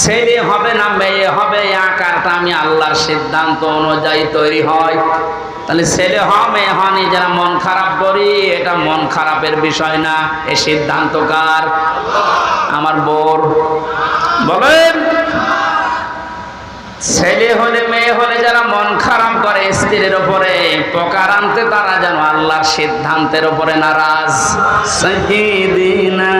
ছেলে হবে না মেয়ে হবে আকারটা আমি আল্লাহর সিদ্ধান্ত অনুযায়ী তৈরি হয়। তাহলে ছেলে হ মেয়ে হনি যারা মন খারাপ করি, এটা মন খারাপের বিষয় না। এ সিদ্ধান্ত কার? আমার বোর বলেন, ছেলে হলে মেয়ে হলে যারা মন খারাপ করে স্ত্রীর উপরে, পোকার আনতে তারা যেন আল্লাহর সিদ্ধান্তের উপরে নারাজ। সহিদিনা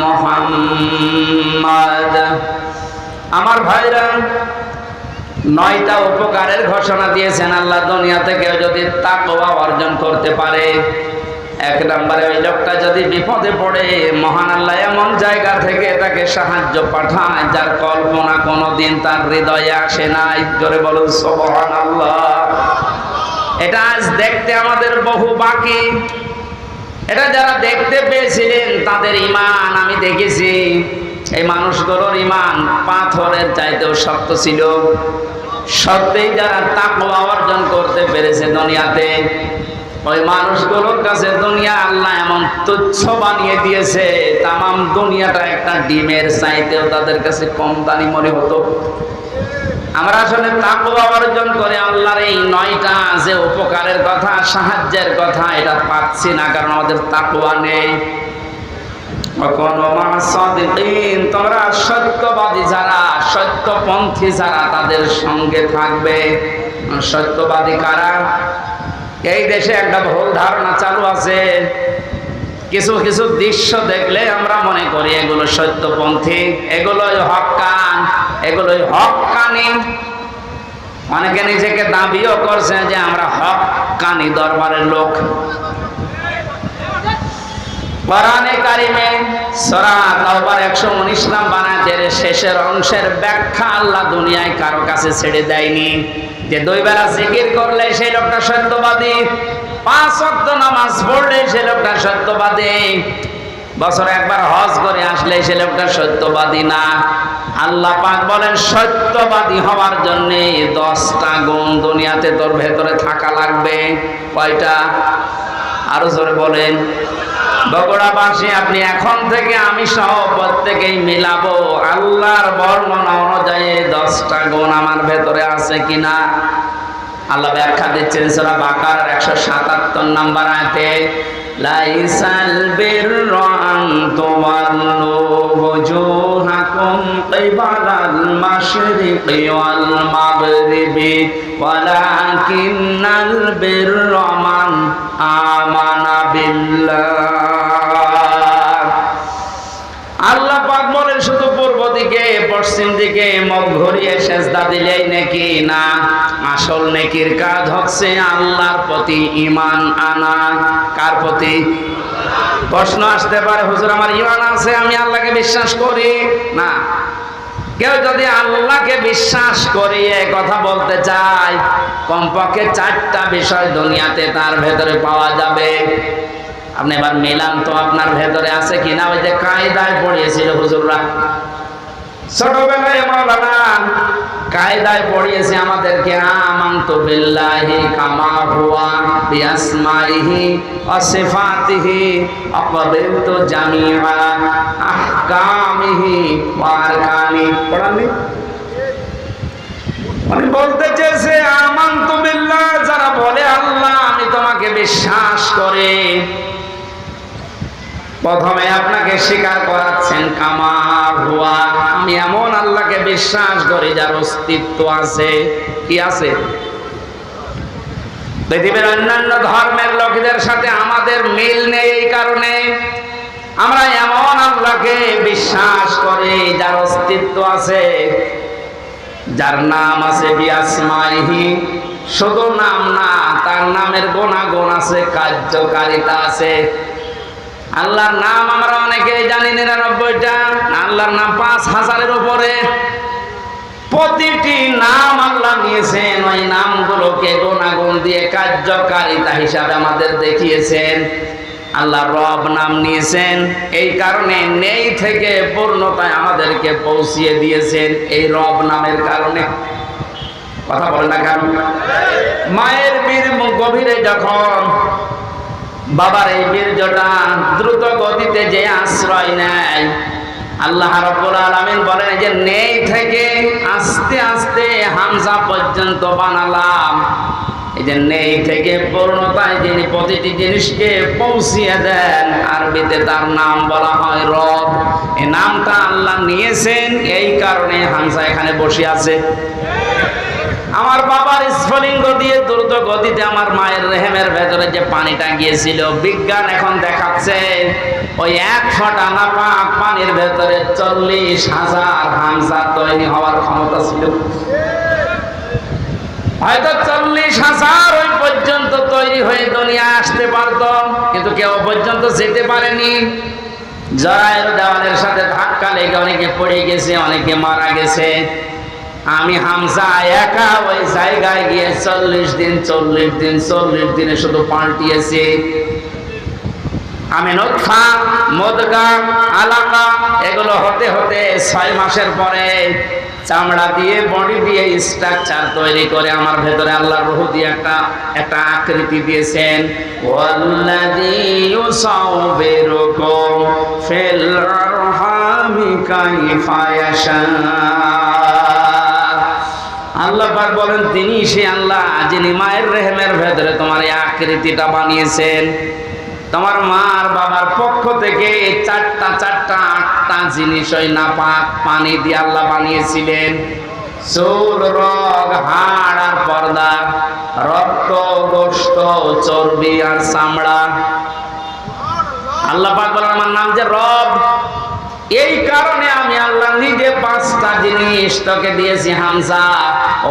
মোহাম্মদ। আমার ভাইরা, নয়টা উপকারের ঘোষণা দিয়েছেন আল্লাহ দুনিয়াতে কেউ যদি তাকওয়া অর্জন করতে পারে। এক নম্বরে ওই লোকটা যদি বিপদে পড়ে, মহান আল্লাহ এমন জায়গা থেকে তাকে সাহায্য পাঠায়, যার কল্পনা কোনোদিন তার হৃদয়ে আসে নাই জোরে বলুন সোবহান আল্লাহ এটা আজ দেখতে আমাদের বহু বাকি। এটা যারা দেখতে পেয়েছিলেন, তাদের ইমান আমি দেখেছি। এই মানুষগুলোর ইমান পাথরের চাইতেও শক্ত ছিল। সত্যিই যারা তাকওয়া অর্জন করতে পেরেছে দুনিয়াতে ওই মানুষগুলোর কাছে দুনিয়া আল্লাহ এমন তুচ্ছ বানিয়ে দিয়েছে, তামাম দুনিয়াটা একটা ডিমের চাইতেও তাদের কাছে কম দামি মনে হতো। আমরা আসলে তাকওয়া অর্জন করে আল্লাহর এই নয়টা যে উপকারের কথা, সাহায্যের কথা, এটা পাচ্ছি না, কারণ আমাদের তাকওয়া নেই। তোমরা সত্যবাদী যারা, সত্যপন্থী যারা, তাদের সঙ্গে থাকবে। সত্যবাদী কারা? এই দেশে একটা ভুল ধারণা চালু আছে। কিছু কিছু দৃশ্য দেখলে আমরা মনে করি এগুলো সত্যপন্থী, এগুলোই হকান, এগুলোই হকানি। অনেকে নিজেকে দাবিও করছে যে আমরা হকানি দরবারের লোক। কোরআনে কারিমে সূরা তাওবার 119 নাম্বার আয়াতের শেষের অংশের ব্যাখ্যা আল্লাহ দুনিয়ায় কারও কাছে ছেড়ে দেয়নি। যে দুই বেলা জিকির করলে সেই লোকটা সত্যবাদী, পাঁচ ওয়াক্ত নামাজ পড়লে সেই লোকটা সত্যবাদী, বছরে একবার হজ করে আসলে সে লোকটা সত্যবাদী না। আল্লাহ পাক বলেন, সত্যবাদী হওয়ার জন্য দশটা গুণ দুনিয়াতে তোর ভেতরে থাকা লাগবে। কয়টা? আরও জোরে বলেন। বগুড়াবাসী, আপনি এখন থেকে আমি সহ প্রত্যেকেই মিলাবো। আল্লাহর বর্ণনা অনুযায়ী দশটা গুণ আমার ভেতরে আছে কিনা? আল্লাহ ব্যাখ্যা দিচ্ছেন, সূরা বাকারার 177 নাম্বার আয়াতে। লাইসাল বিররা আন তুওয়াল্লু wujuhakum qibalal masyriqi wal maghribi walakinnal birra man amana billah আল্লাহ পাক বলেন শুধু পূর্ব দিকে পশ্চিম দিকে মুখ ঘুরিয়ে সেজদা দিলেই নাকি না? আসল নেকির কাজ হচ্ছে আল্লাহর প্রতি ঈমান আনা। কার প্রতি? প্রশ্ন আসতে পারে, হুজুর আমার ঈমান আছে, আমি আল্লাহকে বিশ্বাস করি? না। কেউ যদি আল্লাহকে বিশ্বাস করিয়ে কথা বলতে চায়, কমপক্ষে চারটা বিষয় দুনিয়াতে তার ভেতরে পাওয়া যাবে। আপনি এবার মেলান তো আপনার ভেতরে আছে কিনা? ওই যে কায়দায় পড়িয়েছিল হুজুররা। ছোটবেলায় মাওলানা কায়দায় পড়িয়েছে আমাদেরকে আমান্তু বিল্লাহি কামা হুয়া বিআসমাইহি ওয়া সিফাতিহি আকাবিলতু জামিআ আহকামিহি ওয়া আরকানি পড়াননি মানে বলতে চেয়েছে প্রথমে আপনাকে স্বীকার করাচ্ছেন কামা হুয়া। আমি এমন আল্লাহকে বিশ্বাস করি যার অস্তিত্ব আছে। কি আছে? পৃথিবীর অন্যান্য ধর্মের লোকদের সাথে আমাদের মিল নেই এই কারণে। আমরা এমন আল্লাহকে বিশ্বাস করি যার অস্তিত্ব আছে। যার নাম আছে বিয়াসমাইহি শুধু নাম না, তার নামের গুণাগুণ আছে, কার্যকারিতা আছে। আল্লাহর নাম আমরা অনেকেই জানি নিরানব্বইটা, আল্লাহর নাম পাঁচ হাজারের উপরে। প্রতিটি নাম আল্লাহ নিয়েছেন, ওই নামগুলোকে গুণাগুণ দিয়ে কার্যকারিতা হিসাবে আমাদের দেখিয়েছেন। আল্লাহ রব নাম নিয়েছেন, এই কারণে নেই থেকে পূর্ণতায় আমাদেরকে পৌঁছিয়ে দিয়েছেন এই রব নামের কারণে। কথা বলে না কেন? মায়ের বীর গভীরে যখন বাবার এই বীর্যটা দ্রুত গতিতে যে আশ্রয় নেয়। আল্লাহ রব্বুল আলামিন বলেন যে নেই থেকে আস্তে আস্তে হামজা পর্যন্ত বানালাম। এই যে নেই থেকে পূর্ণতায় যিনি প্রতিটি জিনিসকে পৌঁছিয়ে দেন, আরবিতে তার নাম বলা হয় রব। এই নামটা আল্লাহ নিয়েছেন, এই কারণে হামজা এখানে বসে আছে। স্ফলিঙ্গ দিয়ে দ্রুত গতিতে আমার মায়ের রেহেমের ভেতরে যে পানিটা গিয়েছিল বিজ্ঞান এখন দেখাচ্ছে ওই এক ফোঁটা নাপাক পানির ভেতরে চল্লিশ হাজার হামসা তৈরি হওয়ার ক্ষমতা ছিল। হয়তো চল্লিশ হাজার ওই পর্যন্ত তৈরি হয়ে দুনিয়া আসতে পারত, কিন্তু কেউ পর্যন্ত যেতে পারেনি। জরায়ের দেওয়ালের সাথে ধাক্কা লেগে অনেকে পড়ে গেছে, অনেকে মারা গেছে। আমি হামসা একা ওই জায়গায় গিয়ে চল্লিশ দিন চল্লিশ দিন, চল্লিশ দিনে শুধু পাল্টিয়েছি। আমি নৎফা মদগা, আলাকা, এগুলো হতে হতে ছয় মাসের পরে চামড়া দিয়ে, বডি দিয়ে স্ট্রাকচার তৈরি করে আমার ভেতরে আল্লাহ রহু দিয়ে একটা একটা আকৃতি দিয়েছেন। ফিল আল্লাহ পাক বলেন, তিনি সে আল্লাহ যিনি মায়ের রেহেমের ভেতরে তোমার এই আকৃতিটা বানিয়েছেন। তোমার মার বাবার পক্ষ থেকে চারটা চারটা, আটটা জিনিস ওই নাপাক পানি দিয়ে আল্লাহ বানিয়েছিলেন। চুল রগ, হাড় আর পর্দা, রক্ত গোস্ত চর্বি আর চামড়া। আল্লাহ পাক বলেন, আমার নাম যে রব এই কারণে আমি আল্লাহ নিজে পাঁচটা জিনিস তোকে দিয়েছি হামসা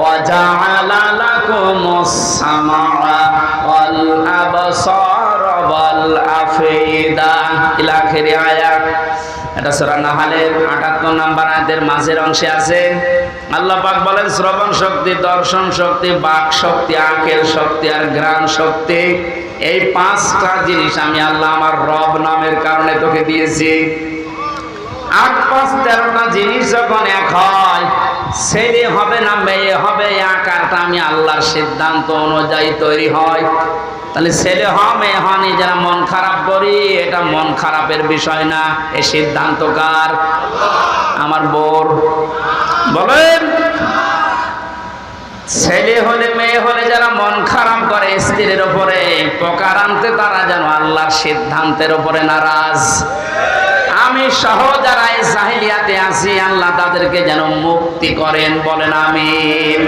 ওয়াজাআলা লাকুমুস সামাআ ওয়াল আবসার ওয়াল আফিদা। ইলা আখিরি আয়াত। এটা সূরা নাহালের 78 নাম্বার আয়াতের মাঝের অংশে আছে। আল্লাহ বলেন, শ্রবণ শক্তি, দর্শন শক্তি, বাক শক্তি, আকেল শক্তি আর গ্রাণ শক্তি। এই পাঁচটা জিনিস আমি আল্লাহ আমার রব নামের কারণে তোকে দিয়েছি। আট পাঁচ তেরোটা জিনিস যখন এক হয়, ছেলে হবে না মেয়ে হবে আকারটা আমি আল্লাহর সিদ্ধান্ত অনুযায়ী তৈরি হয়। তাহলে ছেলে হ মেয়ে হনি যারা মন খারাপ করি, এটা মন খারাপের বিষয় না। এই সিদ্ধান্ত কার? আমার বোর। বলেন, ছেলে হলে মেয়ে হলে যারা মন খারাপ করে, স্ত্রীর উপরে পোকার আনতে তারা যেন আল্লাহর সিদ্ধান্তের উপরে নারাজ। আমি সহ যারা জাহিলিয়াতে আছি আল্লাহ তাদেরকে যেন মুক্তি করেন বলেন আমিন।